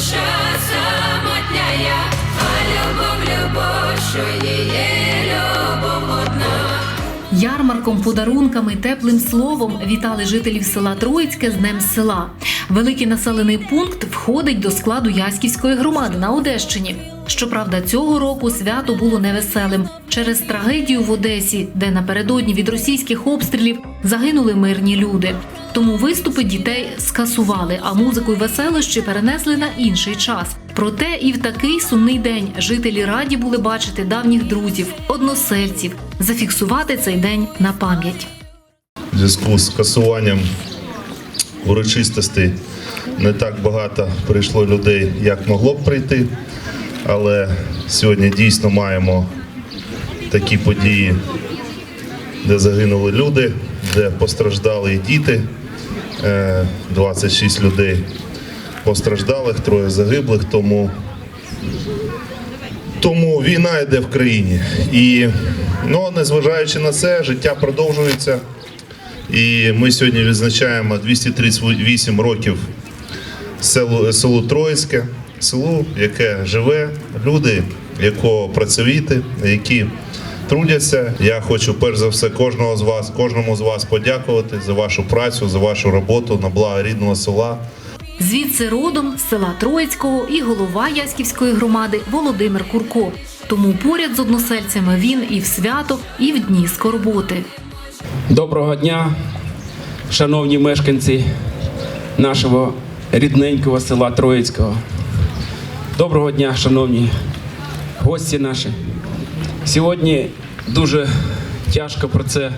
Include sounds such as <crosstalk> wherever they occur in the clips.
душа самотня а любов, любов, що її. Ярмарком, подарунками, теплим словом вітали жителів села Троїцьке з Днем села. Великий населений пункт входить до складу Яськівської громади на Одещині. Щоправда, цього року свято було невеселим через трагедію в Одесі, де напередодні від російських обстрілів загинули мирні люди. Тому виступи дітей скасували, а музику й веселощі перенесли на інший час. Проте і в такий сумний день жителі раді були бачити давніх друзів, односельців, зафіксувати цей день на пам'ять. в зв'язку з скасуванням урочистостей не так багато прийшло людей, як могло б прийти. Але сьогодні дійсно маємо такі події, де загинули люди, де постраждали і діти. Е, 26 людей постраждалих, троє загиблих. Тому тому війна йде в країні. І ну, незважаючи на це, життя продовжується. І ми сьогодні відзначаємо 238 років селу, селу Троїцьке, селу, яке живе, люди, якого працьовіти, які трудяться. Я хочу перш за все кожного з вас, кожному з вас подякувати за вашу працю, за вашу роботу на благо рідного села. Звідси родом з села Троїцького і голова Яськівської громади Володимир Курко. Тому поряд з односельцями він і в свято, і в дні скорботи. Доброго дня, шановні мешканці нашого рідненького села Троїцького. Доброго дня, шановні гості наші. Сьогодні дуже тяжко про це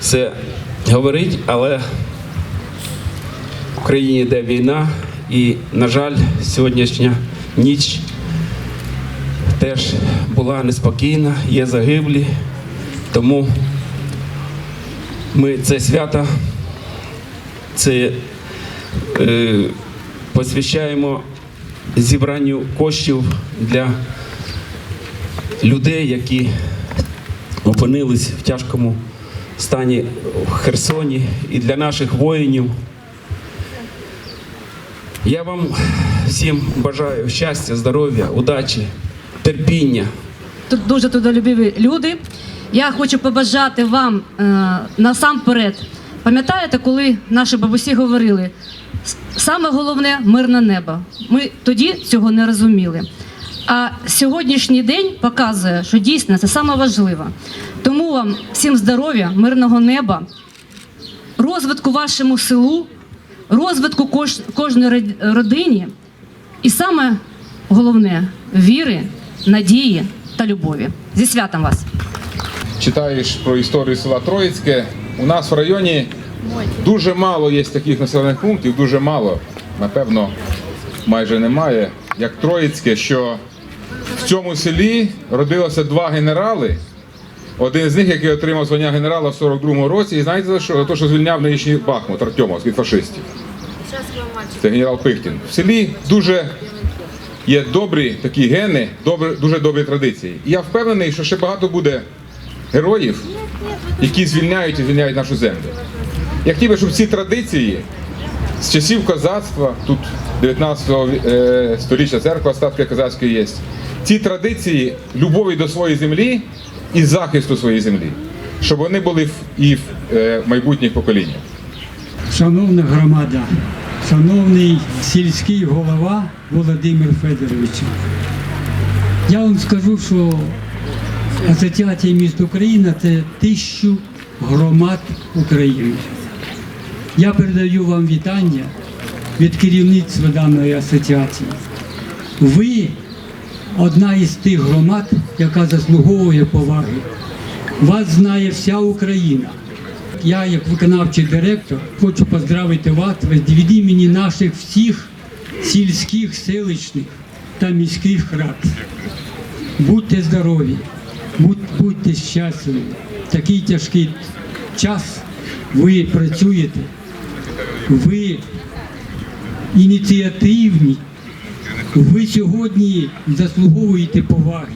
все говорити, але в Україні йде війна, і, на жаль, сьогоднішня ніч теж була неспокійна, є загиблі. Тому ми це свято це е, посвящаємо зібранню коштів для людей, які опинились в тяжкому стані в Херсоні, і для наших воїнів. Я вам всім бажаю щастя, здоров'я, удачі, терпіння. тут дуже трудолюбиві люди. Я хочу побажати вам е, насамперед. Пам'ятаєте, коли наші бабусі говорили, саме головне мирне небо. Ми тоді цього не розуміли. А сьогоднішній день показує, що дійсно це саме важливо. Тому вам всім здоров'я, мирного неба, розвитку вашому селу, розвитку кож, кожної род- родині, і саме головне віри, надії та любові. Зі святом вас! читаєш про історію села Троїцьке, у нас в районі дуже мало є таких населених пунктів, дуже мало, напевно, майже немає, як Троїцьке, що в цьому селі родилося два генерали. Один з них, який отримав звання генерала в 42-му році, і знаєте, за що? За те, що звільняв нинішній Бахмут Артемовськ від фашистів. Це генерал Пихтін. В селі дуже є добрі такі гени, добрі, дуже добрі традиції. І я впевнений, що ще багато буде героїв, які звільняють і звільняють нашу землю. Я хотів би, щоб ці традиції з часів козацтва, тут 19 е, століття церква остатки козацької є, ці традиції любові до своєї землі і захисту своєї землі, щоб вони були і в е, майбутніх поколіннях. Шановна громада, шановний сільський голова Володимир Федорович, я вам скажу, що Асоціація міст Україна це тисячу громад України. Я передаю вам вітання від керівництва даної асоціації. Ви одна із тих громад, яка заслуговує поваги. Вас знає вся Україна. Я, як виконавчий директор, хочу поздравити вас від імені наших всіх сільських, селищних та міських рад. Будьте здорові, будь- будьте щасливі. Такий тяжкий час ви працюєте, ви ініціативні, ви сьогодні заслуговуєте поваги.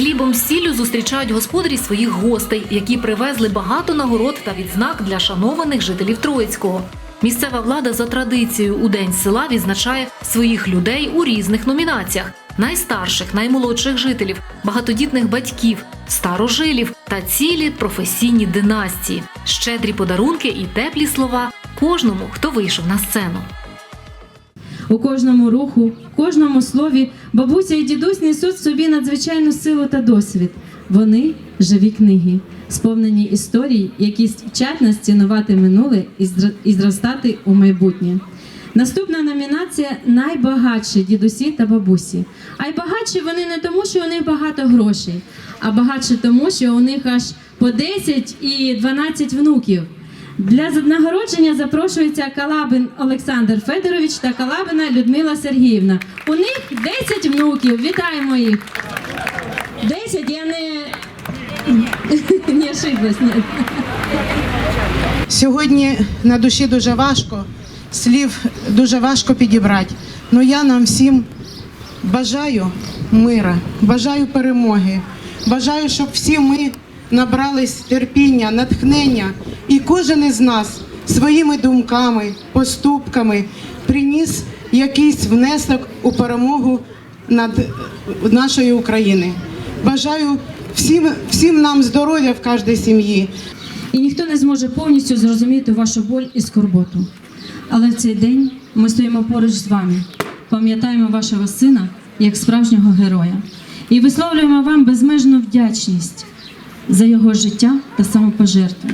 Хлібом з сіллю зустрічають господарі своїх гостей, які привезли багато нагород та відзнак для шанованих жителів Троїцького. Місцева влада за традицією у день села відзначає своїх людей у різних номінаціях: найстарших, наймолодших жителів, багатодітних батьків, старожилів та цілі професійні династії, щедрі подарунки і теплі слова кожному, хто вийшов на сцену. У кожному руху, кожному слові бабуся і дідусь несуть собі надзвичайну силу та досвід. Вони живі книги, сповнені історій, які вчать нас цінувати минуле і зростати у майбутнє. Наступна номінація найбагатші дідусі та бабусі. А й багатші вони не тому, що у них багато грошей, а багатші тому, що у них аж по 10 і 12 внуків. Для нагородження запрошується Калабин Олександр Федорович та Калабина Людмила Сергіївна. У них 10 внуків. Вітаємо їх. 10, я не, не <laughs> ошиблась. Ні. Сьогодні на душі дуже важко, слів дуже важко підібрати. Ну я нам всім бажаю мира, бажаю перемоги, бажаю, щоб всі ми набрались терпіння, натхнення, і кожен із нас своїми думками, поступками приніс якийсь внесок у перемогу над нашої України. Бажаю всім, всім нам здоров'я в кожній сім'ї, І ніхто не зможе повністю зрозуміти вашу боль і скорботу. Але в цей день ми стоїмо поруч з вами, пам'ятаємо вашого сина як справжнього героя і висловлюємо вам безмежну вдячність за його життя та самопожертву.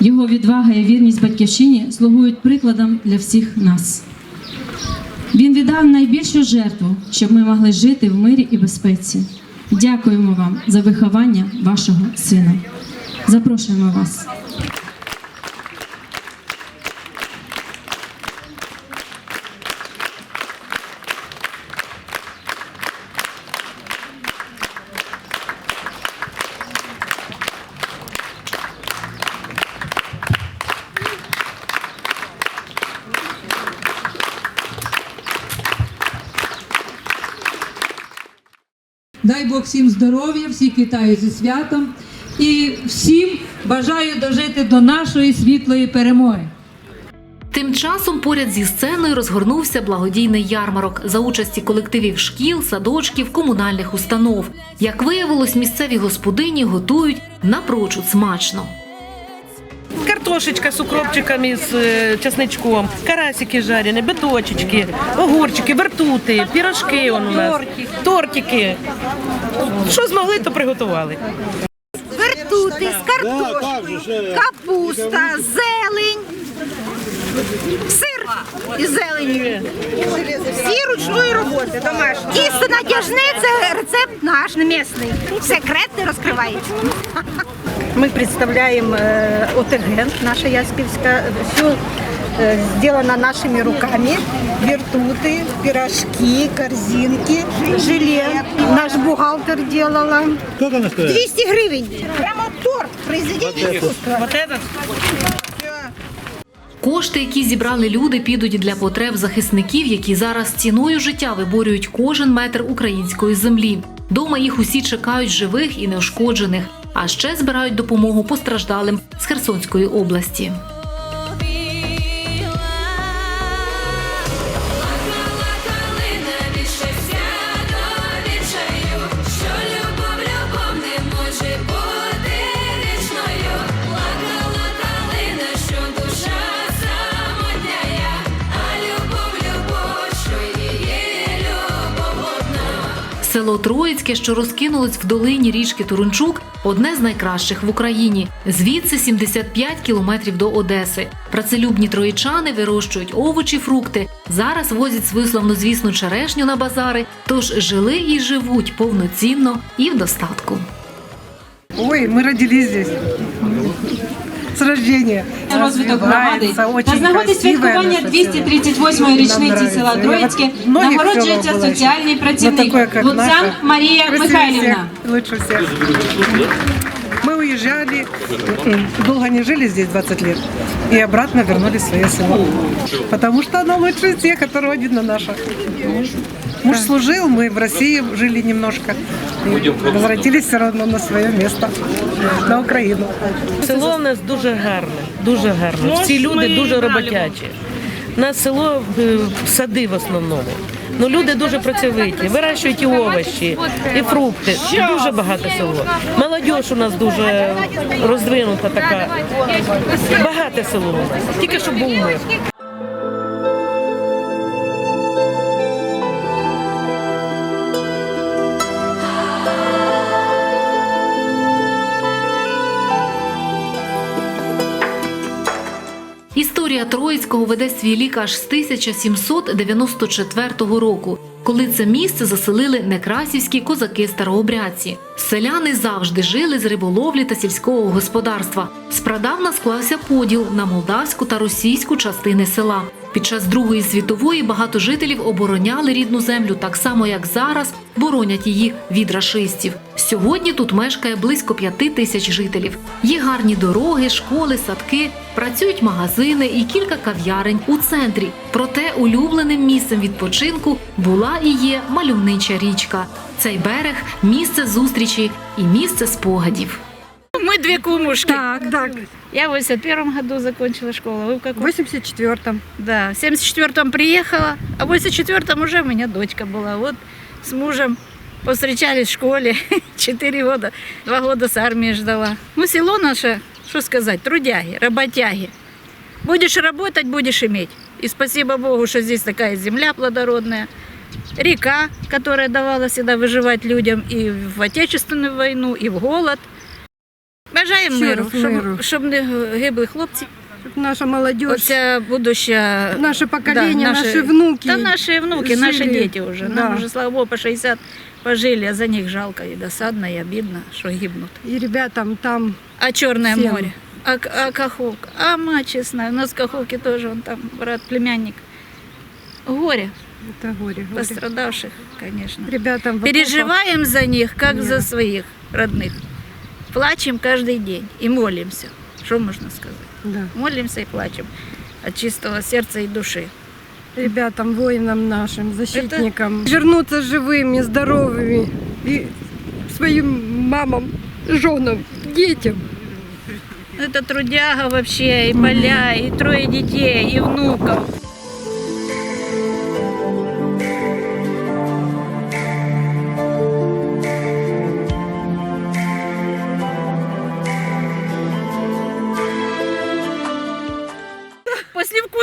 Його відвага і вірність батьківщині слугують прикладом для всіх нас. Він віддав найбільшу жертву, щоб ми могли жити в мирі і безпеці. Дякуємо вам за виховання вашого сина. Запрошуємо вас. Дай Бог всім здоров'я, всіх вітаю зі святом і всім бажаю дожити до нашої світлої перемоги. Тим часом поряд зі сценою розгорнувся благодійний ярмарок за участі колективів шкіл, садочків, комунальних установ. Як виявилось, місцеві господині готують напрочуд смачно. Картошечка с укропчиками, с э, чесночком, карасики жареные, биточечки, огурчики, вертути, пірожки он у нас, тортики. Що змогли, то приготували. вертути з картошкою, капуста, зелень, сир із зеленю. Всі ручної роботи домашні. Тісто натяжне це рецепт наш місний. Секрет не розкривається. Мы представляем э, ОТГ, наша Яспільська. Все э, сделано нашими руками. Вертуты, пирожки, корзинки, желе. Наш бухгалтер делала. 200 гривень. Прямо торт, произведение искусства. Вот этот Кошти, які зібрали люди, підуть для потреб захисників, які зараз ціною життя виборюють кожен метр української землі. Дома їх усі чекають живих і неушкоджених, а ще збирають допомогу постраждалим з Херсонської області. Село Троїцьке, що розкинулось в долині річки Турунчук, одне з найкращих в Україні. Звідси 75 кілометрів до Одеси. Працелюбні троїчани вирощують овочі, фрукти. Зараз возять свою славнозвісну черешню на базари. Тож жили і живуть повноцінно і в достатку. Ой, мы родились здесь. С рождения. Розвиток громади. Развивается, та святкування 238-ї річниці села Троїцьке. нагороджується соціальний працівник. Луцян Марія Михайлівна. Лучше всех. Мы уезжали, долго не жили здесь 20 лет, и обратно вернулись в свое село. Потому что оно лучше всех, это родина наша. Муж служил, мы в России жили немножко. И возвратились все равно на свое место, на Украину. Село в нас дуже гарне, дуже гарне. Всі люди дуже роботячі. У нас село е, сади в основному. Ну, люди дуже працьовиті, вирощують і овочі, і фрукти. Дуже багато село. Молодь у нас дуже роздвинута така. Багате село у нас. Тільки щоб був мир. Історія Троїцького веде свій лік аж з 1794 року, коли це місце заселили некрасівські козаки старообрядці. Селяни завжди жили з риболовлі та сільського господарства. Спрадавна склався поділ на молдавську та російську частини села. Під час Другої світової багато жителів обороняли рідну землю так само, як зараз боронять її від рашистів. Сьогодні тут мешкає близько п'яти тисяч жителів. Є гарні дороги, школи, садки, працюють магазини і кілька кав'ярень у центрі. Проте улюбленим місцем відпочинку була і є мальовнича річка. Цей берег місце зустрічі і місце спогадів. Две кумушки. Так, так. Я в 81 году закончила школу. Вы в В каком? 84-м. Да, в 74-м приехала, а в 84-м уже у меня дочка была. Вот с мужем повстречались в школе. <laughs> Четыре года, два года с армией ждала. Ну, село наше, что сказать, трудяги, работяги. Будешь работать, будешь иметь. И спасибо Богу, что здесь такая земля плодородная. Река, которая давала всегда выживать людям и в Отечественную войну, и в голод. Бажаємо Ще миру, раз щоб, миру. щоб не гибли хлопці. Наша молодежь, Оця будуща наше поколение, Да, наши, внуки. Та наші внуки, наші жили. діти вже. Нам Да. вже, слава Богу, по 60 пожили, а за них жалко і досадно, і обідно, що гибнуть. И ребятам там А Чорне Всем. море, а, К- а Каховка, а мать честная, у нас в Каховке тоже, он там брат, племянник. Горе это горе. горе. пострадавших, конечно. Ребятам в окопах. Переживаем за них, как Нет. за своих родных. Плачем каждый день и молимся. Что можно сказать? Да. Молимся и плачем от чистого сердца и души. ребятам, воинам нашим, защитникам. Вернуться живыми, здоровыми и своим мамам, женам, детям. Это трудяга вообще, и поля, и трое детей, и внуков.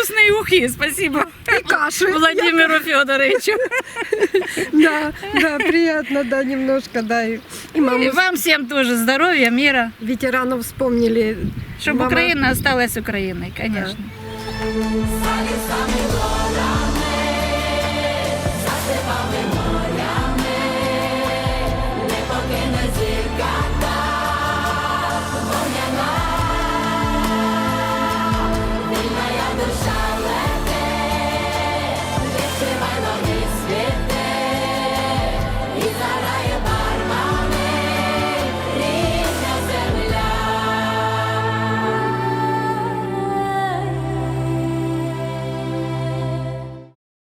Вкусной ухи, спасибо. И каши. Владимиру Федоровичу. Да, да, приятно, да, немножко, да. И, и маму И вам всем тоже здоровья, мира, ветеранов вспомнили. чтобы Мама- Украина осталась Украиной, конечно. Самі